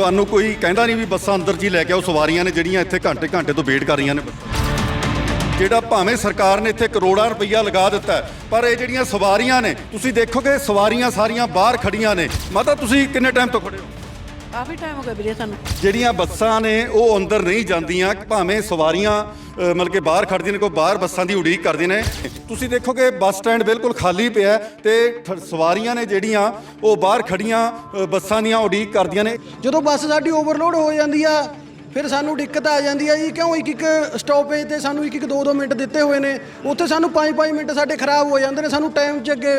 ਤੁਹਾਨੂੰ ਕੋਈ ਕਹਿੰਦਾ ਨਹੀਂ ਵੀ ਬੱਸਾਂ ਅੰਦਰ ਜੀ ਲੈ ਕੇ ਆਓ, ਸਵਾਰੀਆਂ ਨੇ ਜਿਹੜੀਆਂ ਇੱਥੇ ਘੰਟੇ ਘੰਟੇ ਤੋਂ ਵੇਟ ਕਰ ਰਹੀਆਂ ਨੇ। ਜਿਹੜਾ ਭਾਵੇਂ ਸਰਕਾਰ ਨੇ ਇੱਥੇ ਕਰੋੜਾਂ ਰੁਪਈਆ ਲਗਾ ਦਿੱਤਾ ਪਰ ਇਹ ਜਿਹੜੀਆਂ ਸਵਾਰੀਆਂ ਨੇ, ਤੁਸੀਂ ਦੇਖੋਗੇ ਸਵਾਰੀਆਂ ਸਾਰੀਆਂ ਬਾਹਰ ਖੜੀਆਂ ਨੇ। ਮਾਤਾ, ਤੁਸੀਂ ਕਿੰਨੇ ਟਾਈਮ ਤੋਂ ਖੜੇ ਹੋ? ਕਾਫੀ ਟਾਈਮ ਹੋ ਗਿਆ ਵੀਰੇ ਸਾਨੂੰ। ਜਿਹੜੀਆਂ ਬੱਸਾਂ ਨੇ ਉਹ ਅੰਦਰ ਨਹੀਂ ਜਾਂਦੀਆਂ ਭਾਵੇਂ ਸਵਾਰੀਆਂ ਅ, ਮਤਲਬ ਕਿ ਬਾਹਰ ਖੜਦੀਆਂ ਨੇ ਕੋਈ ਬਾਹਰ ਬੱਸਾਂ ਦੀ ਉਡੀਕ ਕਰਦੀਆਂ ਨੇ। ਤੁਸੀਂ ਦੇਖੋਗੇ ਬੱਸ ਸਟੈਂਡ ਬਿਲਕੁਲ ਖਾਲੀ ਪਿਆ ਹੈ ਤੇ ਠ- ਸਵਾਰੀਆਂ ਨੇ ਜਿਹੜੀਆਂ ਉਹ ਬਾਹਰ ਖੜੀਆਂ ਅ, ਬੱਸਾਂ ਦੀਆਂ ਉਡੀਕ ਕਰਦੀਆਂ ਨੇ। ਜਦੋਂ ਬੱਸ ਸਾਡੀ ਓਵਰਲੋਡ ਹੋ ਜਾਂਦੀ ਆ ਫਿਰ ਸਾਨੂੰ ਦਿੱਕਤ ਆ ਜਾਂਦੀ ਆ ਜੀ। ਕਿਉਂ ਇੱਕ ਇੱਕ ਸਟਾਪੇਜ ਤੇ ਸਾਨੂੰ ਇੱਕ ਇੱਕ ਦੋ ਦੋ ਮਿੰਟ ਦਿੱਤੇ ਹੋਏ ਨੇ? ਉੱਥੇ ਸਾਨੂੰ 5-5 ਮਿੰਟ ਸਾਡੇ ਖਰਾਬ ਹੋ ਜਾਂਦੇ ਨੇ ਸਾਨੂੰ ਟਾਈਮ 'ਚ ਅੱਗੇ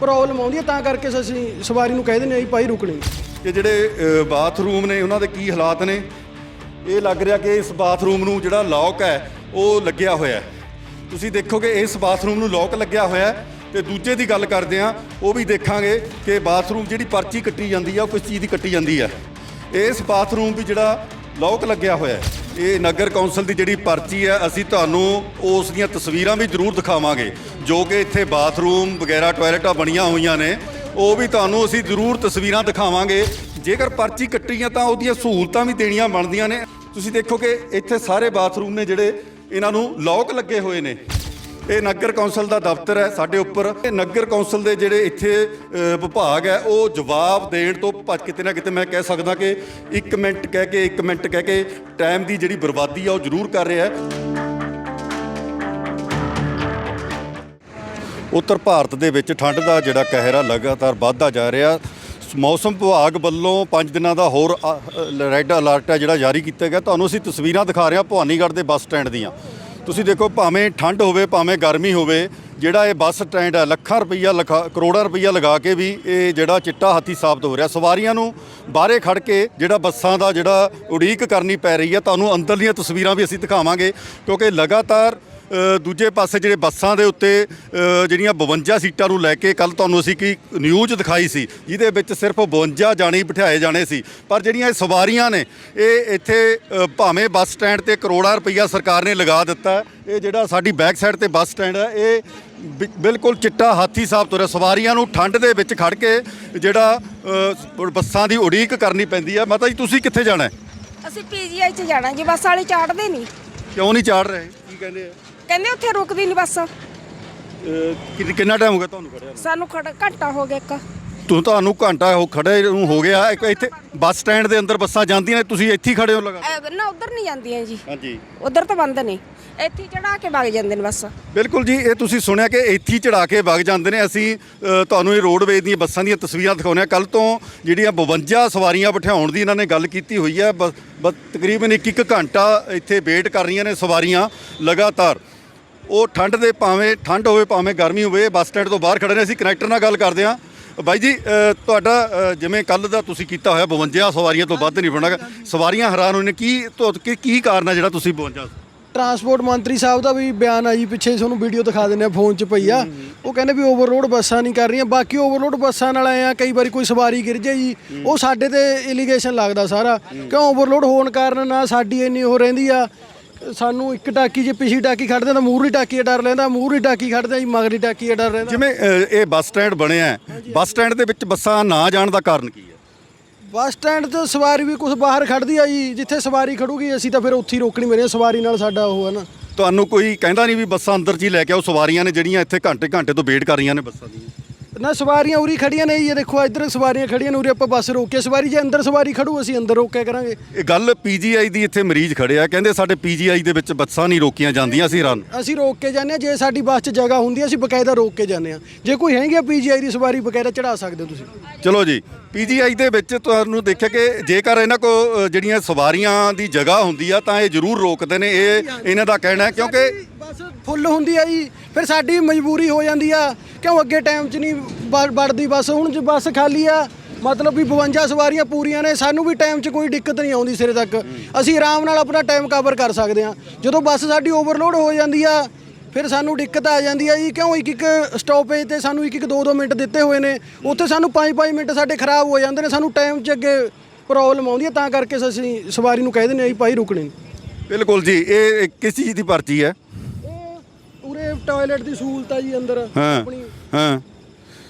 ਪ੍ਰੋਬਲਮ ਆਉਂਦੀ ਹੈ ਤਾਂ ਕਰਕੇ ਅਸੀਂ ਸਵਾਰੀ ਨੂੰ ਕਹਿ ਦਿੰਦੇ ਆ ਜੀ ਭਾਈ ਰੁਕਣੀ ਕਿ ਜਿਹੜੇ ਬਾਥਰੂਮ ਨੇ, ਉਹਨਾਂ ਦੇ ਕੀ ਹਾਲਾਤ ਨੇ? ਇਹ ਲੱਗ ਰਿਹਾ ਕਿ ਇਸ ਬਾਥਰੂਮ ਨੂੰ ਜਿਹੜਾ ਲੌਕ ਹੈ, ਉਹ ਲੱਗਿਆ ਹੋਇਆ ਹੈ। ਤੁਸੀਂ ਦੇਖੋਗੇ, ਇਸ ਬਾਥਰੂਮ ਨੂੰ ਲੌਕ ਲੱਗਿਆ ਹੋਇਆ ਹੈ ਤੇ ਦੂਜੇ ਦੀ ਗੱਲ ਕਰਦੇ ਆ ਉਹ ਵੀ ਦੇਖਾਂਗੇ ਕਿ ਬਾਥਰੂਮ ਜਿਹੜੀ ਪਰਚੀ ਕੱਟੀ ਜਾਂਦੀ ਆ, ਉਹ ਕਿਸ ਚੀਜ਼ ਦੀ ਕੱਟੀ ਜਾਂਦੀ ਆ। ਇਸ ਬਾਥਰੂਮ ਵੀ ਜਿਹੜਾ ਲੌਕ ਲੱਗਿਆ ਹੋਇਆ ਹੈ, ਇਹ ਨਗਰ ਕੌਂਸਲ ਦੀ ਜਿਹੜੀ ਪਰਚੀ ਹੈ, ਅਸੀਂ ਤੁਹਾਨੂੰ ਉਸ ਦੀਆਂ ਤਸਵੀਰਾਂ ਵੀ ਜ਼ਰੂਰ ਦਿਖਾਵਾਂਗੇ, ਜੋ ਕਿ ਇੱਥੇ ਬਾਥਰੂਮ ਵਗੈਰਾ, ਟਾਇਲਟਾਂ ਬਣੀਆਂ ਹੋਈਆਂ ਨੇ। ਉਹ ਵੀ ਤੁਹਾਨੂੰ ਅਸੀਂ ਜ਼ਰੂਰ ਤਸਵੀਰਾਂ ਦਿਖਾਵਾਂਗੇ। ਜੇਕਰ ਪਰਚੀ ਕੱਟੀ ਆ ਤਾਂ ਉਹਦੀਆਂ ਸਹੂਲਤਾਂ ਵੀ ਦੇਣੀਆਂ ਬਣਦੀਆਂ ਨੇ। ਤੁਸੀਂ ਦੇਖੋ ਕਿ ਇੱਥੇ ਸਾਰੇ ਬਾਥਰੂਮ ਨੇ ਜਿਹੜੇ ਇਹਨਾਂ ਨੂੰ ਲੌਕ ਲੱਗੇ ਹੋਏ ਨੇ। ਇਹ ਨਗਰ ਕੌਂਸਲ ਦਾ ਦਫ਼ਤਰ ਹੈ ਸਾਡੇ ਉੱਪਰ। ਇਹ ਨਗਰ ਕੌਂਸਲ ਦੇ ਜਿਹੜੇ ਇੱਥੇ ਵਿਭਾਗ ਹੈ, ਉਹ ਜਵਾਬ ਦੇਣ ਤੋਂ ਭੱਜ ਕਿਤੇ ਨਾ ਕਿਤੇ ਮੈਂ ਕਹਿ ਸਕਦਾ ਕਿ 1 ਮਿੰਟ ਕਹਿ ਕੇ 1 ਮਿੰਟ ਕਹਿ ਕੇ ਟਾਈਮ ਦੀ ਜਿਹੜੀ ਬਰਬਾਦੀ ਆ ਉਹ ਜ਼ਰੂਰ ਕਰ ਰਿਹਾ ਹੈ। ਉੱਤਰ ਭਾਰਤ ਦੇ ਵਿੱਚ ਠੰਡ ਦਾ ਜਿਹੜਾ ਕਹਿਰਾ ਲਗਾਤਾਰ ਵੱਧਦਾ ਜਾ ਰਿਹਾ। ਮੌਸਮ ਵਿਭਾਗ ਵੱਲੋਂ 5 ਦਿਨਾਂ ਦਾ ਹੋਰ ਰੈੱਡ ਅਲਰਟ ਹੈ ਜਿਹੜਾ ਜਾਰੀ ਕੀਤਾ ਗਿਆ। ਤੁਹਾਨੂੰ ਅਸੀਂ ਤਸਵੀਰਾਂ ਦਿਖਾ ਰਹੇ ਹਾਂ ਭਵਾਨੀਗੜ੍ਹ ਦੇ ਬੱਸ ਸਟੈਂਡ ਦੀਆਂ। ਤੁਸੀਂ ਦੇਖੋ ਭਾਵੇਂ ਠੰਡ ਹੋਵੇ, ਭਾਵੇਂ ਗਰਮੀ ਹੋਵੇ, ਜਿਹੜਾ ਇਹ ਬੱਸ ਸਟੈਂਡ ਹੈ ਲੱਖਾਂ ਰੁਪਈਆ ਲਖਾ ਕਰੋੜਾਂ ਰੁਪਈਆ ਲਗਾ ਕੇ ਵੀ ਇਹ ਜਿਹੜਾ ਚਿੱਟਾ ਹਾਥੀ ਸਾਬਤ ਹੋ ਰਿਹਾ। ਸਵਾਰੀਆਂ ਨੂੰ ਬਾਹਰੇ ਖੜ ਕੇ ਜਿਹੜਾ ਬੱਸਾਂ ਦਾ ਜਿਹੜਾ ਉਡੀਕ ਕਰਨੀ ਪੈ ਰਹੀ ਹੈ ਤੁਹਾਨੂੰ ਅੰਦਰਲੀਆਂ ਤਸਵੀਰਾਂ ਵੀ ਅਸੀਂ ਦਿਖਾਵਾਂਗੇ, ਕਿਉਂਕਿ ਲਗਾਤਾਰ ਦੂਜੇ ਪਾਸੇ ਜਿਹੜੇ ਬੱਸਾਂ ਦੇ ਉੱਤੇ ਜਿਹੜੀਆਂ 52 ਸੀਟਾਂ ਨੂੰ ਲੈ ਕੇ ਕੱਲ ਤੁਹਾਨੂੰ ਅਸੀਂ ਕੀ ਨਿਊਜ਼ ਦਿਖਾਈ ਸੀ ਜਿਹਦੇ ਵਿੱਚ ਸਿਰਫ 52 ਜਾਣੇ ਬਿਠਾਏ ਜਾਣੇ ਸੀ। ਪਰ ਜਿਹੜੀਆਂ ਇਹ ਸਵਾਰੀਆਂ ਨੇ ਇਹ ਇੱਥੇ ਭਾਵੇਂ ਬੱਸ ਸਟੈਂਡ ਤੇ ਕਰੋੜਾਂ ਰੁਪਈਆ ਸਰਕਾਰ ਨੇ ਲਗਾ ਦਿੱਤਾ। ਇਹ ਜਿਹੜਾ ਸਾਡੀ ਬੈਕ ਸਾਈਡ ਤੇ ਬੱਸ ਸਟੈਂਡ ਹੈ ਇਹ ਬਿਲਕੁਲ ਚਿੱਟਾ ਹਾਥੀ ਸਾਹਿਬ ਤੋਂ ਰਿਹਾ ਸਵਾਰੀਆਂ ਨੂੰ ਠੰਡ ਦੇ ਵਿੱਚ ਖੜ ਕੇ ਜਿਹੜਾ ਬੱਸਾਂ ਦੀ ਉਡੀਕ ਕਰਨੀ ਪੈਂਦੀ ਹੈ ਮਾਤਾ ਜੀ ਤੁਸੀਂ ਕਿੱਥੇ ਜਾਣਾ ਹੈ? ਅਸੀਂ ਪੀਜੀਆਈ ਚ ਜਾਣਾ ਜੀ ਬੱਸ ਵਾਲੇ ਚਾੜਦੇ ਨਹੀਂ। ਕਿਉਂ ਨਹੀਂ ਚਾੜ ਰਹੇ? ਕੀ ਕਹਿੰਦੇ ਆ? ਕਹਿੰਦੇ ਉੱਥੇ ਰੁਕਦੀ ਨਹੀਂ ਬੱਸ। ਕਿ- ਕਿੰਨਾ ਟਾਈਮ ਹੋ ਗਿਆ ਤੁਹਾਨੂੰ ਖੜਿਆ ਨੂੰ? ਸਾਨੂੰ ਖੜ- ਘੰਟਾ ਹੋ ਗਿਆ ਇੱਕ। ਤੂੰ ਤੁਹਾਨੂੰ ਘੰਟਾ ਹੋ ਖੜੇ ਨੂੰ ਹੋ ਗਿਆ। ਇੱਕ ਇੱਥੇ ਬੱਸ ਸਟੈਂਡ ਦੇ ਅੰਦਰ ਬੱਸਾਂ ਜਾਂਦੀਆਂ ਨੇ ਤੁਸੀਂ ਇੱਥੇ ਹੀ ਖੜੇ ਹੋ ਲਗਾ ਐ, ਨਾ ਉਧਰ ਨਹੀਂ ਜਾਂਦੀਆਂ ਜੀ। ਹਾਂਜੀ। ਉਧਰ ਤਾਂ ਬੰਦ ਨੇ। ਇੱਥੇ ਚੜਾ ਕੇ ਵਗ ਜਾਂਦੇ ਨੇ ਬੱਸ। ਬਿਲਕੁਲ ਜੀ ਇਹ ਤੁਸੀਂ ਸੁਣਿਆ ਕਿ ਇੱਥੇ ਹੀ ਚੜਾ ਕੇ ਵਗ ਜਾਂਦੇ ਨੇ। ਅਸੀਂ ਅ, ਤੁਹਾਨੂੰ ਇਹ ਰੋਡਵੇਜ਼ ਦੀਆਂ ਬੱਸਾਂ ਦੀਆਂ ਤਸਵੀਰਾਂ ਦਿਖਾਉਂਦੇ ਹਾਂ। ਕੱਲ ਤੋਂ ਜਿਹੜੀਆਂ 52 ਸਵਾਰੀਆਂ ਬਿਠਾਉਣ ਦੀ ਇਹਨਾਂ ਨੇ ਗੱਲ ਕੀਤੀ ਹੋਈ ਹੈ। ਬ- ਬ- ਤਕਰੀਬਨ ਇੱਕ ਇੱਕ ਘੰਟਾ ਇੱਥੇ ਵੇਟ ਕਰ ਰਹੀਆਂ ਨੇ ਸਵਾਰੀਆਂ ਲਗਾਤਾਰ। ਉਹ ਠੰਡ ਦੇ ਭਾਵੇਂ ਠੰਡ ਹੋਵੇ ਭਾਵੇਂ ਗਰਮੀ ਹੋਵੇ ਬੱਸ ਸਟੈਂਡ ਤੋਂ ਬਾਹਰ ਖੜੇ ਨੇ ਅਸੀਂ ਕਨੈਕਟਰ ਨਾਲ ਗੱਲ ਕਰਦੇ ਹਾਂ। ਬਾਈ ਜੀ ਤੁਹਾਡਾ ਜਿਵੇਂ ਕੱਲ ਦਾ ਤੁਸੀਂ ਕੀਤਾ ਹੋਇਆ 52 ਸਵਾਰੀਆਂ ਤੋਂ ਵੱਧ ਨਹੀਂ ਬਣਾਗਾ ਸਵਾਰੀਆਂ ਹੈਰਾਨ ਹੋਈਆਂ ਕੀ ਕੀ- ਕਾਰਨ ਹੈ ਜਿਹੜਾ ਤੁਸੀਂ 52 ਟਰਾਂਸਪੋਰਟ ਮੰਤਰੀ ਸਾਹਿਬ ਦਾ ਵੀ ਬਿਆਨ ਆ ਜੀ ਪਿੱਛੇ ਤੁਹਾਨੂੰ ਵੀਡੀਓ ਦਿਖਾ ਦਿੰਦੇ ਆ ਫੋਨ 'ਚ ਪਈ ਆ। ਉਹ ਕਹਿੰਦੇ ਵੀ ਓਵਰਲੋਡ ਬੱਸਾਂ ਨਹੀਂ ਕਰ ਰਹੀਆਂ ਬਾਕੀ ਓਵਰਲੋਡ ਬੱਸਾਂ ਨਾਲ ਆਏ ਆ ਕਈ ਵਾਰੀ ਕੋਈ ਸਵਾਰੀ ਗਿਰ ਜਾਏ ਜੀ ਉਹ ਸਾਡੇ ਤੇ ਇਲੀਗੇਸ਼ਨ ਲੱਗਦਾ ਸਾਰਾ। ਕਿਉਂ ਓਵਰਲੋਡ ਹੋਣ ਕਾਰਨ ਨਾ ਸਾਡੀ ਇੰਨੀ ਉਹ ਰਹਿੰਦੀ ਆ ਸਾਨੂੰ ਇੱਕ ਟਾਕੀ ਜੇ ਪਿਛਲੀ ਟਾਕੀ ਖੜਦੇ ਤਾਂ ਮੂਹਰੀ ਟਾਕੀ ਦਾ ਡਰ ਲੈਂਦਾ ਮੂਹਰੀ ਟਾਕੀ ਖੜਦੇ ਜੀ ਮਗਰੀ ਟਾਕੀ ਦਾ ਡਰ ਰਹਿੰਦਾ। ਜਿਵੇਂ ਅ, ਇਹ ਬੱਸ ਸਟੈਂਡ ਬਣਿਆ ਹੈ, ਬੱਸ ਸਟੈਂਡ ਦੇ ਵਿੱਚ ਬੱਸਾਂ ਨਾ ਜਾਣ ਦਾ ਕਾਰਨ ਕੀ ਹੈ? ਬੱਸ ਸਟੈਂਡ ਤੇ ਸਵਾਰੀ ਵੀ ਕੁਝ ਬਾਹਰ ਖੜਦੀ ਆ ਜੀ ਜਿੱਥੇ ਸਵਾਰੀ ਖੜੂਗੀ ਅਸੀਂ ਤਾਂ ਫਿਰ ਉੱਥੇ ਹੀ ਰੋਕਣੀ ਮੇਰੇ ਸਵਾਰੀ ਨਾਲ ਸਾਡਾ ਉਹ ਹੈ ਨਾ। ਤੁਹਾਨੂੰ ਕੋਈ ਕਹਿੰਦਾ ਨਹੀਂ ਵੀ ਬੱਸਾਂ ਅੰਦਰ ਜੀ ਲੈ ਕੇ ਆਓ ਸਵਾਰੀਆਂ ਨੇ ਜਿਹੜੀਆਂ ਇੱਥੇ ਘੰਟੇ ਘੰਟੇ ਤੋਂ ਵੇਟ ਕਰ ਰਹੀਆਂ ਨੇ ਬੱਸਾਂ ਦੀਆਂ? ਨਾ ਸਵਾਰੀਆਂ ਉਰੀ ਖੜੀਆਂ ਨੇ ਜੀ, ਇਹ ਦੇਖੋ ਇੱਧਰ ਸਵਾਰੀਆਂ ਖੜੀਆਂ ਨੇ ਉਰੇ ਆਪਾਂ ਬੱਸ ਰੋਕ ਕੇ ਸਵਾਰੀ ਜੇ ਅੰਦਰ ਸਵਾਰੀ ਖੜੂ ਅਸੀਂ ਅੰਦਰ ਰੋਕਿਆ ਕਰਾਂਗੇ। ਇਹ ਗੱਲ ਪੀਜੀਆਈ ਦੀ ਇੱਥੇ ਮਰੀਜ਼ ਖੜਿਆ ਕਹਿੰਦੇ ਸਾਡੇ ਪੀਜੀਆਈ ਦੇ ਵਿੱਚ ਬੱਸਾਂ ਨਹੀਂ ਰੋਕੀਆਂ ਜਾਂਦੀਆਂ ਅਸੀਂ ਰਨ। ਅਸੀਂ ਰੋਕ ਕੇ ਜਾਂਦੇ ਹਾਂ ਜੇ ਸਾਡੀ ਬੱਸ 'ਚ ਜਗ੍ਹਾ ਹੁੰਦੀ ਹੈ ਅਸੀਂ ਬਕਾਇਦਾ ਰੋਕ ਕੇ ਜਾਂਦੇ ਹਾਂ। ਜੇ ਕੋਈ ਹੈਗੀ ਆ ਪੀਜੀਆਈ ਦੀ ਸਵਾਰੀ ਬਕਾਇਦਾ ਚੜਾ ਸਕਦੇ ਹੋ ਤੁਸੀਂ। ਚਲੋ ਜੀ ਪੀਜੀਆਈ ਦੇ ਵਿੱਚ ਤੁਹਾਨੂੰ ਦੇਖਿਆ ਕਿ ਜੇਕਰ ਇਹਨਾਂ ਕੋ ਅ, ਜਿਹੜੀਆਂ ਸਵਾਰੀਆਂ ਦੀ ਜਗ੍ਹਾ ਹੁੰਦੀ ਆ ਤਾਂ ਇਹ ਜ਼ਰੂਰ ਰੋਕਦੇ ਨੇ ਇਹ ਇਹਨਾਂ ਦਾ ਕਹਿਣਾ ਹੈ ਕਿਉਂਕਿ ਬੱਸ ਫੁੱਲ ਹੁੰਦੀ ਆ ਜੀ ਫਿਰ ਸਾਡੀ ਮਜਬੂਰੀ ਹੋ ਜਾਂਦੀ ਆ। ਕਿਉਂ ਅੱਗੇ ਟਾਈਮ 'ਚ ਨਹੀਂ ਵੜ- ਵੜਦੀ ਬੱਸ? ਹੁਣ ਜੇ ਬੱਸ ਖਾਲੀ ਆ, ਮਤਲਬ ਵੀ 52 ਸਵਾਰੀਆਂ ਪੂਰੀਆਂ ਨੇ, ਸਾਨੂੰ ਵੀ ਟਾਈਮ 'ਚ ਕੋਈ ਦਿੱਕਤ ਨਹੀਂ ਆਉਂਦੀ ਸਿਰੇ ਤੱਕ। ਅਸੀਂ ਆਰਾਮ ਨਾਲ ਆਪਣਾ ਟਾਈਮ ਕਵਰ ਕਰ ਸਕਦੇ ਹਾਂ। ਜਦੋਂ ਬੱਸ ਸਾਡੀ ਓਵਰਲੋਡ ਹੋ ਜਾਂਦੀ ਆ, ਫਿਰ ਸਾਨੂੰ ਦਿੱਕਤ ਆ ਜਾਂਦੀ ਆ ਜੀ। ਕਿਉਂ ਇੱਕ ਇੱਕ ਸਟਾਪੇਜ ਤੇ ਸਾਨੂੰ ਇੱਕ ਇੱਕ ਦੋ ਦੋ ਮਿੰਟ ਦਿੱਤੇ ਹੋਏ ਨੇ? ਉੱਥੇ ਸਾਨੂੰ 5-5 ਮਿੰਟ ਸਾਡੇ ਖਰਾਬ ਹੋ ਜਾਂਦੇ ਨੇ, ਸਾਨੂੰ ਟਾਈਮ 'ਚ ਅੱਗੇ ਪ੍ਰੋਬਲਮ ਆਉਂਦੀ ਹੈ ਤਾਂ ਕਰਕੇ ਅਸੀਂ ਸਵਾਰੀ ਨੂੰ ਕਹਿ ਦਿੰਦੇ ਆ ਜੀ, ਭਾਈ ਰੁਕਣੇ ਬਿਲਕੁਲ ਜੀ, ਇਹ ਕਿਸ ਚੀਜ਼ ਦੀ ਪਰਚੀ ਹੈ? ਇਹ ਟਾਇਲਟ ਦੀ ਸਹੂਲਤ ਆ ਜੀ ਅੰਦਰ ਹਾਂ ਆਪਣੀ। ਹਾਂ।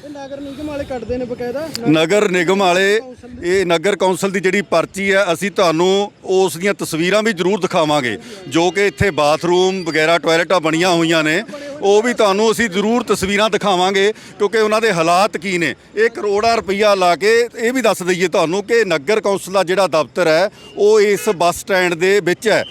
ਇਹ ਨਗਰ ਨਿਗਮ ਵਾਲੇ ਕੱਟਦੇ ਨੇ ਬਕਾਇਦਾ। ਨਗਰ ਨਿਗਮ ਵਾਲੇ ਇਹ ਨਗਰ ਕੌਂਸਲ ਦੀ ਜਿਹੜੀ ਪਰਚੀ ਹੈ ਅਸੀਂ ਤੁਹਾਨੂੰ ਉਸ ਦੀਆਂ ਤਸਵੀਰਾਂ ਵੀ ਜ਼ਰੂਰ ਦਿਖਾਵਾਂਗੇ ਜੋ ਕਿ ਇੱਥੇ ਬਾਥਰੂਮ ਵਗੈਰਾ ਟਾਇਲਟਾਂ ਬਣੀਆਂ ਹੋਈਆਂ ਨੇ। ਉਹ ਵੀ ਤੁਹਾਨੂੰ ਅਸੀਂ ਜ਼ਰੂਰ ਤਸਵੀਰਾਂ ਦਿਖਾਵਾਂਗੇ ਕਿਉਂਕਿ ਉਹਨਾਂ ਦੇ ਹਾਲਾਤ ਕੀ ਨੇ। ਇਹ ਕਰੋੜਾਂ ਰੁਪਈਆ ਲਾ ਕੇ ਇਹ ਵੀ ਦੱਸ ਦਈਏ ਤੁਹਾਨੂੰ ਕਿ ਨਗਰ ਕੌਂਸਲ ਦਾ ਜਿਹੜਾ ਦਫ਼ਤਰ ਹੈ ਉਹ ਇਸ ਬੱਸ ਸਟੈਂਡ ਦੇ ਵਿੱਚ ਹੈ।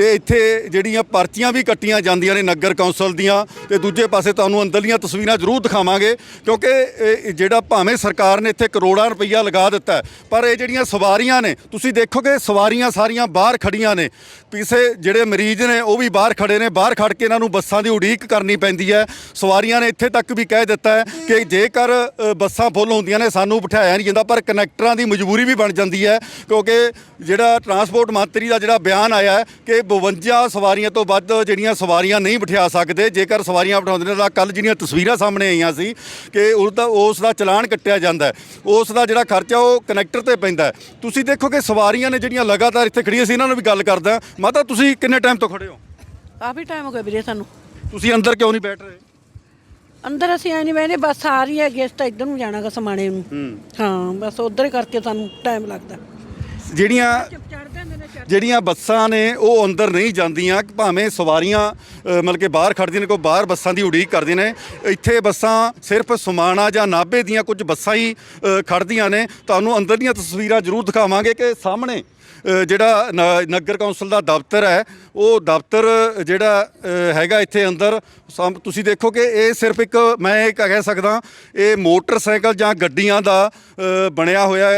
ਤੇ ਇੱਥੇ ਜਿਹੜੀਆਂ ਪਰਚੀਆਂ ਵੀ ਕੱਟੀਆਂ ਜਾਂਦੀਆਂ ਨੇ ਨਗਰ ਕੌਂਸਲ ਦੀਆਂ ਤੇ ਦੂਜੇ ਪਾਸੇ ਤੁਹਾਨੂੰ ਅੰਦਰਲੀਆਂ ਤਸਵੀਰਾਂ ਜ਼ਰੂਰ ਦਿਖਾਵਾਂਗੇ, ਕਿਉਂਕਿ ਇਹ ਜਿਹੜਾ ਭਾਵੇਂ ਸਰਕਾਰ ਨੇ ਇੱਥੇ ਕਰੋੜਾਂ ਰੁਪਈਆ ਲਗਾ ਦਿੱਤਾ ਪਰ ਇਹ ਜਿਹੜੀਆਂ ਸਵਾਰੀਆਂ ਨੇ, ਤੁਸੀਂ ਦੇਖੋਗੇ ਸਵਾਰੀਆਂ ਸਾਰੀਆਂ ਬਾਹਰ ਖੜੀਆਂ ਨੇ ਪਿੱਛੇ ਜਿਹੜੇ ਮਰੀਜ਼ ਨੇ ਉਹ ਵੀ ਬਾਹਰ ਖੜੇ ਨੇ, ਬਾਹਰ ਖੜ ਕੇ ਇਹਨਾਂ ਨੂੰ ਬੱਸਾਂ ਦੀ ਉਡੀਕ ਕਰਨੀ ਪੈਂਦੀ ਹੈ, ਸਵਾਰੀਆਂ ਨੇ ਇੱਥੇ ਤੱਕ ਵੀ ਕਹਿ ਦਿੱਤਾ ਹੈ ਕਿ ਜੇਕਰ ਬੱਸਾਂ ਫੁੱਲ ਹੁੰਦੀਆਂ ਨੇ, ਸਾਨੂੰ ਬਿਠਾਇਆ ਨਹੀਂ ਜਾਂਦਾ, ਪਰ ਕਨੈਕਟਰਾਂ ਦੀ ਮਜਬੂਰੀ ਵੀ ਬਣ ਜਾਂਦੀ ਹੈ, ਕਿਉਂਕਿ ਜਿਹੜਾ ਟਰਾਂਸਪੋਰਟ ਮੰਤਰੀ ਦਾ ਜਿਹੜਾ ਬਿਆਨ ਆਇਆ ਹੈ ਕਿ 52 ਸਵਾਰੀਆਂ ਤੋਂ ਵੱਧ ਜਿਹੜੀਆਂ ਸਵਾਰੀਆਂ ਨਹੀਂ ਬਿਠਾ ਸਕਦੇ ਜੇਕਰ ਸਵਾਰੀਆਂ ਬਿਠਾਉਂਦੇ ਨੇ ਤਾਂ ਕੱਲ ਜਿਹੜੀਆਂ ਤਸਵੀਰਾਂ ਸਾਹਮਣੇ ਆਈਆਂ ਸੀ ਕਿ ਉਸ ਦਾ ਉਸ ਦਾ ਚਲਾਨ ਕੱਟਿਆ ਜਾਂਦਾ ਉਸ ਦਾ ਜਿਹੜਾ ਖਰਚਾ ਉਹ ਕਨੈਕਟਰ ਤੇ ਪੈਂਦਾ ਤੁਸੀਂ ਦੇਖੋ ਕਿ ਸਵਾਰੀਆਂ ਨੇ ਜਿਹੜੀਆਂ ਲਗਾਤਾਰ ਇੱਥੇ ਖੜੀਆਂ ਸੀ ਇਹਨਾਂ ਨਾਲ ਵੀ ਗੱਲ ਕਰਦਾ ਮਾਤਾ ਤੁਸੀਂ ਕਿੰਨੇ ਟਾਈਮ ਤੋਂ ਖੜੇ ਹੋ? ਕਾਫੀ ਟਾਈਮ ਹੋ ਗਿਆ ਵੀਰੇ ਸਾਨੂੰ। ਤੁਸੀਂ ਅੰਦਰ ਕਿਉਂ ਨਹੀਂ ਬੈਠ ਰਹੇ? ਅੰਦਰ ਅਸੀਂ ਐ ਨਹੀਂ ਬੈਠੇ ਬੱਸ ਆ ਰਹੀ ਹੈ ਗੇਸ ਤਾਂ ਇੱਧਰ ਨੂੰ ਜਾਣਾਗਾ ਸਮਾਣੇ ਨੂੰ। ਹਾਂ। ਬਸ ਉਧਰ ਕਰਕੇ ਸਾਨੂੰ ਟਾਈਮ ਲੱਗਦਾ। ਜਿਹੜੀਆਂ ਜਿਹੜੀਆਂ ਬੱਸਾਂ ਨੇ ਉਹ ਅੰਦਰ ਨਹੀਂ ਜਾਂਦੀਆਂ ਭਾਵੇਂ ਸਵਾਰੀਆਂ ਮਤਲਬ ਕਿ ਬਾਹਰ ਖੜਦੀਆਂ ਨੇ ਕੋਈ ਬਾਹਰ ਬੱਸਾਂ ਦੀ ਉਡੀਕ ਕਰਦੀਆਂ ਨੇ ਇੱਥੇ ਬੱਸਾਂ ਸਿਰਫ ਸਮਾਣਾ ਜਾਂ ਨਾਭੇ ਦੀਆਂ ਕੁਝ ਬੱਸਾਂ ਹੀ ਅ, ਖੜਦੀਆਂ ਨੇ। ਤੁਹਾਨੂੰ ਅੰਦਰ ਦੀਆਂ ਤਸਵੀਰਾਂ ਜ਼ਰੂਰ ਦਿਖਾਵਾਂਗੇ ਕਿ ਸਾਹਮਣੇ ਜਿਹੜਾ ਨ- ਨਗਰ ਕੌਂਸਲ ਦਾ ਦਫ਼ਤਰ ਹੈ, ਉਹ ਦਫ਼ਤਰ ਜਿਹੜਾ ਹੈਗਾ ਇੱਥੇ ਅੰਦਰ। ਤੁਸੀਂ ਦੇਖੋ ਕਿ ਇਹ ਸਿਰਫ ਇੱਕ, ਮੈਂ ਇਹ ਕਹਿ ਸਕਦਾ, ਇਹ ਮੋਟਰਸਾਈਕਲ ਜਾਂ ਗੱਡੀਆਂ ਦਾ ਬਣਿਆ ਹੋਇਆ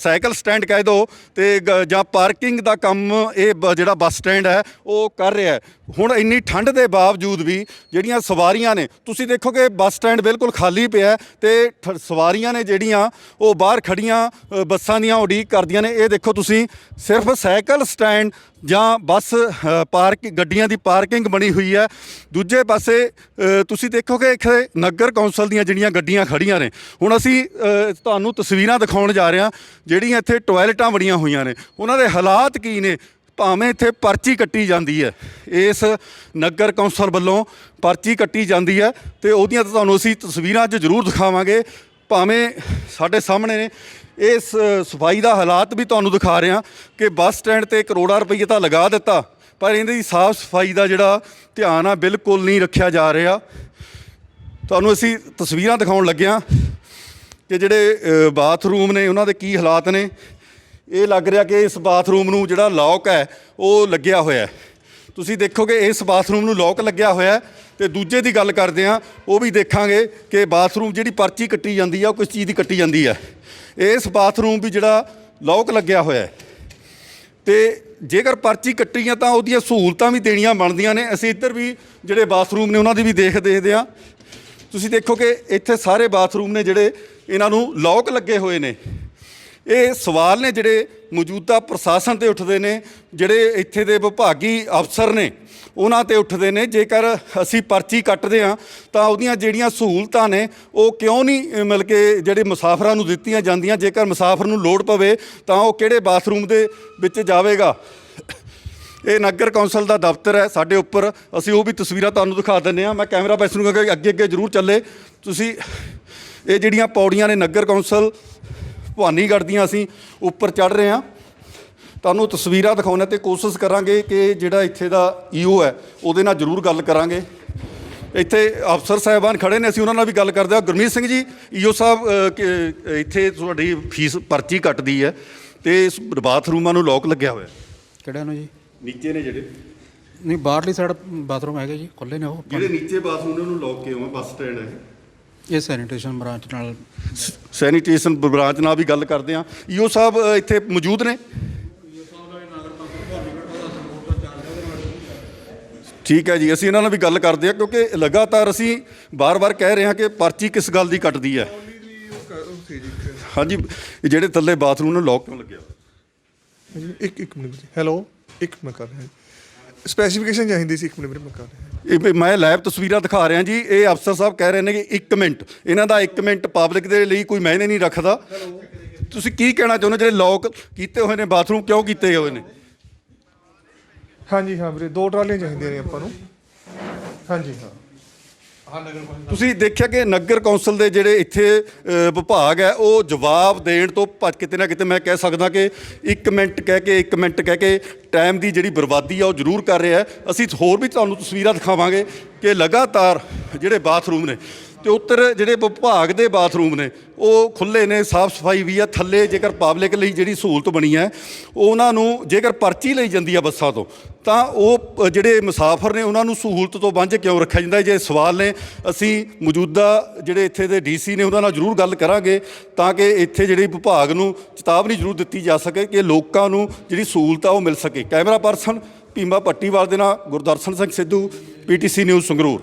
ਸਾਈਕਲ ਸਟੈਂਡ ਕਹਿ ਦਿਓ ਤੇ ਗ- ਜਾਂ ਪਾਰਕਿੰਗ ਦਾ ਕੰਮ ਇਹ ਬ- ਜਿਹੜਾ ਬੱਸ ਸਟੈਂਡ ਹੈ, ਉਹ ਕਰ ਰਿਹਾ ਹੁਣ ਇੰਨੀ ਠੰਡ ਦੇ ਬਾਵਜੂਦ ਵੀ ਜਿਹੜੀਆਂ ਸਵਾਰੀਆਂ ਨੇ, ਤੁਸੀਂ ਦੇਖੋ ਕਿ ਬੱਸ ਸਟੈਂਡ ਬਿਲਕੁਲ ਖਾਲੀ ਪਿਆ ਹੈ ਤੇ ਠ- ਸਵਾਰੀਆਂ ਨੇ ਜਿਹੜੀਆਂ, ਉਹ ਬਾਹਰ ਖੜੀਆਂ ਬੱਸਾਂ ਦੀਆਂ ਉਡੀਕ ਕਰਦੀਆਂ ਨੇ। ਇਹ ਦੇਖੋ ਤੁਸੀਂ ਸਿਰਫ ਸਾਈਕਲ ਸਟੈਂਡ ਜਾਂ ਬੱਸ ਪਾਰਕ ਗੱਡੀਆਂ ਦੀ ਪਾਰਕਿੰਗ ਬਣੀ ਹੋਈ ਹੈ। ਦੂਜੇ ਪਾਸੇ ਅ, ਤੁਸੀਂ ਦੇਖੋਗੇ ਇੱਥੇ ਨਗਰ ਕੌਂਸਲ ਦੀਆਂ ਜਿਹੜੀਆਂ ਗੱਡੀਆਂ ਖੜੀਆਂ ਨੇ। ਹੁਣ ਅਸੀਂ ਤੁਹਾਨੂੰ ਤਸਵੀਰਾਂ ਦਿਖਾਉਣ ਜਾ ਰਹੇ ਹਾਂ ਜਿਹੜੀਆਂ ਇੱਥੇ ਟਾਇਲਟਾਂ ਬਣੀਆਂ ਹੋਈਆਂ ਨੇ। ਉਹਨਾਂ ਦੇ ਹਾਲਾਤ ਕੀ ਨੇ? ਭਾਵੇਂ ਇੱਥੇ ਪਰਚੀ ਕੱਟੀ ਜਾਂਦੀ ਹੈ। ਇਸ ਨਗਰ ਕੌਂਸਲ ਵੱਲੋਂ ਪਰਚੀ ਕੱਟੀ ਜਾਂਦੀ ਹੈ ਤੇ ਉਹਦੀਆਂ ਤੁਹਾਨੂੰ ਅਸੀਂ ਤਸਵੀਰਾਂ 'ਚ ਜ਼ਰੂਰ ਦਿਖਾਵਾਂਗੇ। ਭਾਵੇਂ ਸਾਡੇ ਸਾਹਮਣੇ ਨੇ ਇਸ ਸਫ਼ਾਈ ਦਾ ਹਾਲਾਤ ਵੀ ਤੁਹਾਨੂੰ ਦਿਖਾ ਰਹੇ ਹਾਂ ਕਿ ਬੱਸ ਸਟੈਂਡ ਤੇ ਕਰੋੜਾਂ ਰੁਪਏ ਤਾਂ ਲਗਾ ਦਿੱਤਾ, ਪਰ ਇਹਦੀ ਸਾਫ਼ ਸਫ਼ਾਈ ਦਾ ਜਿਹੜਾ ਧਿਆਨ ਆ ਬਿਲਕੁਲ ਨਹੀਂ ਰੱਖਿਆ ਜਾ ਰਿਹਾ। ਤੁਹਾਨੂੰ ਅਸੀਂ ਤਸਵੀਰਾਂ ਦਿਖਾਉਣ ਲੱਗਿਆ ਕਿ ਜਿਹੜੇ ਬਾਥਰੂਮ ਨੇ, ਉਹਨਾਂ ਦੇ ਕੀ ਹਾਲਾਤ ਨੇ। ਇਹ ਲੱਗ ਰਿਹਾ ਕਿ ਇਸ ਬਾਥਰੂਮ ਨੂੰ ਜਿਹੜਾ ਲੌਕ ਹੈ, ਉਹ ਲੱਗਿਆ ਹੋਇਆ ਹੈ। ਤੁਸੀਂ ਦੇਖੋਗੇ ਇਸ ਬਾਥਰੂਮ ਨੂੰ ਲੌਕ ਲੱਗਿਆ ਹੋਇਆ ਹੈ ਤੇ ਦੂਜੇ ਦੀ ਗੱਲ ਕਰਦੇ ਆ ਉਹ ਵੀ ਦੇਖਾਂਗੇ ਕਿ ਬਾਥਰੂਮ ਜਿਹੜੀ ਪਰਚੀ ਕੱਟੀ ਜਾਂਦੀ ਆ, ਉਹ ਕਿਸ ਚੀਜ਼ ਦੀ ਕੱਟੀ ਜਾਂਦੀ ਆ ਇਸ ਬਾਥਰੂਮ ਵੀ ਜਿਹੜਾ ਲੌਕ ਲੱਗਿਆ ਹੋਇਆ ਹੈ। ਤੇ ਜੇਕਰ ਪਰਚੀ ਕੱਟੀ ਆ ਤਾਂ ਉਹਦੀਆਂ ਸਹੂਲਤਾਂ ਵੀ ਦੇਣੀਆਂ ਬਣਦੀਆਂ ਨੇ। ਅਸੀਂ ਇੱਧਰ ਵੀ ਜਿਹੜੇ ਬਾਥਰੂਮ ਨੇ ਉਹਨਾਂ ਦੀ ਵੀ ਦੇਖ ਦੇਖਦੇ ਆ ਤੁਸੀਂ ਦੇਖੋ ਕਿ ਇੱਥੇ ਸਾਰੇ ਬਾਥਰੂਮ ਨੇ ਜਿਹੜੇ ਇਹਨਾਂ ਨੂੰ ਲੌਕ ਲੱਗੇ ਹੋਏ ਨੇ। ਇਹ ਸਵਾਲ ਨੇ ਜਿਹੜੇ ਮੌਜੂਦਾ ਪ੍ਰਸ਼ਾਸਨ ਤੇ ਉੱਠਦੇ ਨੇ ਜਿਹੜੇ ਇੱਥੇ ਦੇ ਵਿਭਾਗੀ ਅਫਸਰ ਨੇ ਉਹਨਾਂ ਤੇ ਉੱਠਦੇ ਨੇ। ਜੇਕਰ ਅਸੀਂ ਪਰਚੀ ਕੱਟਦੇ ਆ ਤਾਂ ਉਹਦੀਆਂ ਜਿਹੜੀਆਂ ਸਹੂਲਤਾਂ ਨੇ ਉਹ ਕਿਉਂ ਨਹੀਂ ਅ, ਮਤਲਬ ਕਿ ਜਿਹੜੇ ਮੁਸਾਫਰਾਂ ਨੂੰ ਦਿੱਤੀਆਂ ਜਾਂਦੀਆਂ? ਜੇਕਰ ਮੁਸਾਫਰ ਨੂੰ ਲੋੜ ਪਵੇ ਤਾਂ ਉਹ ਕਿਹੜੇ ਬਾਥਰੂਮ ਦੇ ਵਿੱਚ ਜਾਵੇਗਾ? ਇਹ ਨਗਰ ਕੌਂਸਲ ਦਾ ਦਫ਼ਤਰ ਹੈ ਸਾਡੇ ਉੱਪਰ। ਅਸੀਂ ਉਹ ਵੀ ਤਸਵੀਰਾਂ ਤੁਹਾਨੂੰ ਦਿਖਾ ਦਿੰਦੇ ਆ ਮੈਂ ਕੈਮਰਾ ਪਰਸਨ ਨੂੰ ਕਹਾਂਗਾ ਕਿ ਅੱਗੇ ਅੱਗੇ ਜ਼ਰੂਰ ਚੱਲੇ। ਤੁਸੀਂ ਇਹ ਜਿਹੜੀਆਂ ਪੌੜੀਆਂ ਨੇ ਨਗਰ ਕੌਂਸਲ ਭਵਾਨੀਗੜ੍ਹ ਦੀਆਂ ਅਸੀਂ ਉੱਪਰ ਚੜ੍ਹ ਰਹੇ ਹਾਂ। ਤੁਹਾਨੂੰ ਤਸਵੀਰਾਂ ਦਿਖਾਉਣ ਤੇ ਕੋਸ਼ਿਸ਼ ਕਰਾਂਗੇ ਕਿ ਜਿਹੜਾ ਇੱਥੇ ਦਾ ਈਓ ਹੈ ਉਹਦੇ ਨਾਲ ਜ਼ਰੂਰ ਗੱਲ ਕਰਾਂਗੇ। ਇੱਥੇ ਅਫਸਰ ਸਾਹਿਬਾਨ ਖੜੇ ਨੇ ਅਸੀਂ ਉਹਨਾਂ ਨਾਲ ਵੀ ਗੱਲ ਕਰਦੇ ਹਾਂ। ਗੁਰਮੀਤ ਸਿੰਘ ਜੀ ਈਓ ਸਾਹਿਬ ਅ, ਕਿ- ਇੱਥੇ ਤੁਹਾਡੀ ਫੀਸ ਪਰਚੀ ਕੱਟਦੀ ਹੈ ਤੇ ਇਸ ਬਾਥਰੂਮਾਂ ਨੂੰ ਲੋਕ ਲੱਗਿਆ ਹੋਇਆ ਕਿਹੜਿਆਂ ਨੂੰ ਜੀ? ਨੀਚੇ ਨੇ ਜਿਹੜੇ। ਨਹੀਂ ਬਾਹਰਲੀ ਸਾਈਡ ਬਾਥਰੂਮ ਹੈਗੇ ਜੀ ਖੁੱਲੇ ਨੇ ਉਹ। ਜਿਹੜੇ ਨੀਚੇ ਬਾਥਰੂਮ ਨੇ ਉਹਨੂੰ ਲੋਕ ਕਿਉਂ ਹੈ? ਬੱਸ ਸਟੈਂਡ ਹੈ। ਇਹ ਸੈਨੀਟੇਸ਼ਨ ਬ੍ਰਾਂਚ ਨਾਲ ਸੈਨੀਟੇਸ਼ਨ ਬ੍ਰਾਂਚ ਨਾਲ ਵੀ ਗੱਲ ਕਰਦੇ ਆ ਈਓ ਸਾਹਿਬ ਅ, ਇੱਥੇ ਮੌਜੂਦ ਨੇ? ਠੀਕ ਹੈ ਜੀ ਅਸੀਂ ਇਹਨਾਂ ਨਾਲ ਵੀ ਗੱਲ ਕਰਦੇ ਆ ਕਿਉਂਕਿ ਲਗਾਤਾਰ ਅਸੀਂ ਬਾਰ-ਬਾਰ ਕਹਿ ਰਹੇ ਹਾਂ ਕਿ ਪਰਚੀ ਕਿਸ ਗੱਲ ਦੀ ਕੱਟਦੀ ਹੈ। ਹਾਂਜੀ ਇਹ ਜਿਹੜੇ ਥੱਲੇ ਬਾਥਰੂਮ ਨੂੰ ਲੋਕ ਕਿਉਂ ਲੱਗਿਆ? ਹਾਂਜੀ, ਇੱਕ ਇੱਕ ਮਿੰਟ ਜੀ। ਹੈਲੋ ਇੱਕ ਮਿੰਟ ਕਰ ਰਿਹਾ ਸਪੈਸੀਫਿਕੇਸ਼ਨ ਚਾਹੀਦੀ ਸੀ ਇੱਕ ਮਿੰਟ ਮੈਂ ਕਰ ਰਿਹਾ ਇਹ ਵੀ ਮੈਂ ਲਾਈਵ ਤਸਵੀਰਾਂ ਦਿਖਾ ਰਿਹਾ ਜੀ, ਇਹ ਅਫਸਰ ਸਾਹਿਬ ਕਹਿ ਰਹੇ ਨੇ ਕਿ 1 ਮਿੰਟ, ਇਹਨਾਂ ਦਾ 1 ਮਿੰਟ ਪਬਲਿਕ ਦੇ ਲਈ ਕੋਈ ਮਾਇਨੇ ਨਹੀਂ ਰੱਖਦਾ। ਤੁਸੀਂ ਕੀ ਕਹਿਣਾ ਚਾਹੁੰਦੇ ਜਿਹੜੇ ਲੋਕ ਕੀਤੇ ਹੋਏ ਨੇ ਬਾਥਰੂਮ ਕਿਉਂ ਕੀਤੇ ਹੋਏ ਨੇ? ਹਾਂਜੀ ਹਾਂ ਵੀਰੇ, ਦੋ ਟਰਾਲੀਆਂ ਚਾਹੀਦੀਆਂ ਨੇ ਆਪਾਂ ਨੂੰ। ਹਾਂਜੀ ਹਾਂ। ਤੁਸੀਂ ਦੇਖਿਆ ਕਿ ਨਗਰ ਕੌਂਸਲ ਦੇ ਜਿਹੜੇ ਇੱਥੇ ਅ, ਵਿਭਾਗ ਹੈ ਉਹ ਜਵਾਬ ਦੇਣ ਤੋਂ ਭੱਜ ਕਿਤੇ ਨਾ ਕਿਤੇ ਮੈਂ ਕਹਿ ਸਕਦਾ ਕਿ 1 ਮਿੰਟ ਕਹਿ ਕੇ 1 ਮਿੰਟ ਕਹਿ ਕੇ ਟਾਈਮ ਦੀ ਜਿਹੜੀ ਬਰਬਾਦੀ ਆ ਉਹ ਜ਼ਰੂਰ ਕਰ ਰਿਹਾ ਹੈ। ਅਸੀਂ ਹੋਰ ਵੀ ਤੁਹਾਨੂੰ ਤਸਵੀਰਾਂ ਦਿਖਾਵਾਂਗੇ ਕਿ ਲਗਾਤਾਰ ਜਿਹੜੇ ਬਾਥਰੂਮ ਨੇ ਤੇ ਉੱਤਰ ਜਿਹੜੇ ਵਿਭਾਗ ਦੇ ਬਾਥਰੂਮ ਨੇ, ਉਹ ਖੁੱਲੇ ਨੇ, ਸਾਫ਼ ਸਫ਼ਾਈ ਵੀ ਆ। ਥੱਲੇ ਜੇਕਰ ਪਬਲਿਕ ਲਈ ਜਿਹੜੀ ਸਹੂਲਤ ਬਣੀ ਹੈ, ਉਹਨਾਂ ਨੂੰ ਜੇਕਰ ਪਰਚੀ ਲਈ ਜਾਂਦੀ ਆ ਬੱਸਾਂ ਤੋਂ, ਤਾਂ ਉਹ ਜਿਹੜੇ ਮੁਸਾਫਰ ਨੇ, ਉਹਨਾਂ ਨੂੰ ਸਹੂਲਤ ਤੋਂ ਵਾਂਝੇ ਕਿਉਂ ਰੱਖਿਆ ਜਾਂਦਾ ਜੇ ਸਵਾਲ ਨੇ, ਅਸੀਂ ਮੌਜੂਦਾ ਜਿਹੜੇ ਇੱਥੇ ਦੇ ਡੀਸੀ ਨੇ, ਉਹਨਾਂ ਨਾਲ ਜ਼ਰੂਰ ਗੱਲ ਕਰਾਂਗੇ, ਤਾਂ ਕਿ ਇੱਥੇ ਜਿਹੜੀ ਵਿਭਾਗ ਨੂੰ ਚੇਤਾਵਨੀ ਜ਼ਰੂਰ ਦਿੱਤੀ ਜਾ ਸਕੇ ਕਿ ਲੋਕਾਂ ਨੂੰ ਜਿਹੜੀ ਸਹੂਲਤ ਆ, ਉਹ ਮਿਲ ਸਕੇ। ਕੈਮਰਾ ਪਰਸਨ ਭੀਮਾ ਪੱਟੀਵਾਲ ਦੇ ਨਾਲ ਗੁਰਦਰਸ਼ਨ ਸਿੰਘ ਸਿੱਧੂ, ਪੀਟੀਸੀ ਨਿਊਜ਼ ਸੰਗਰੂਰ।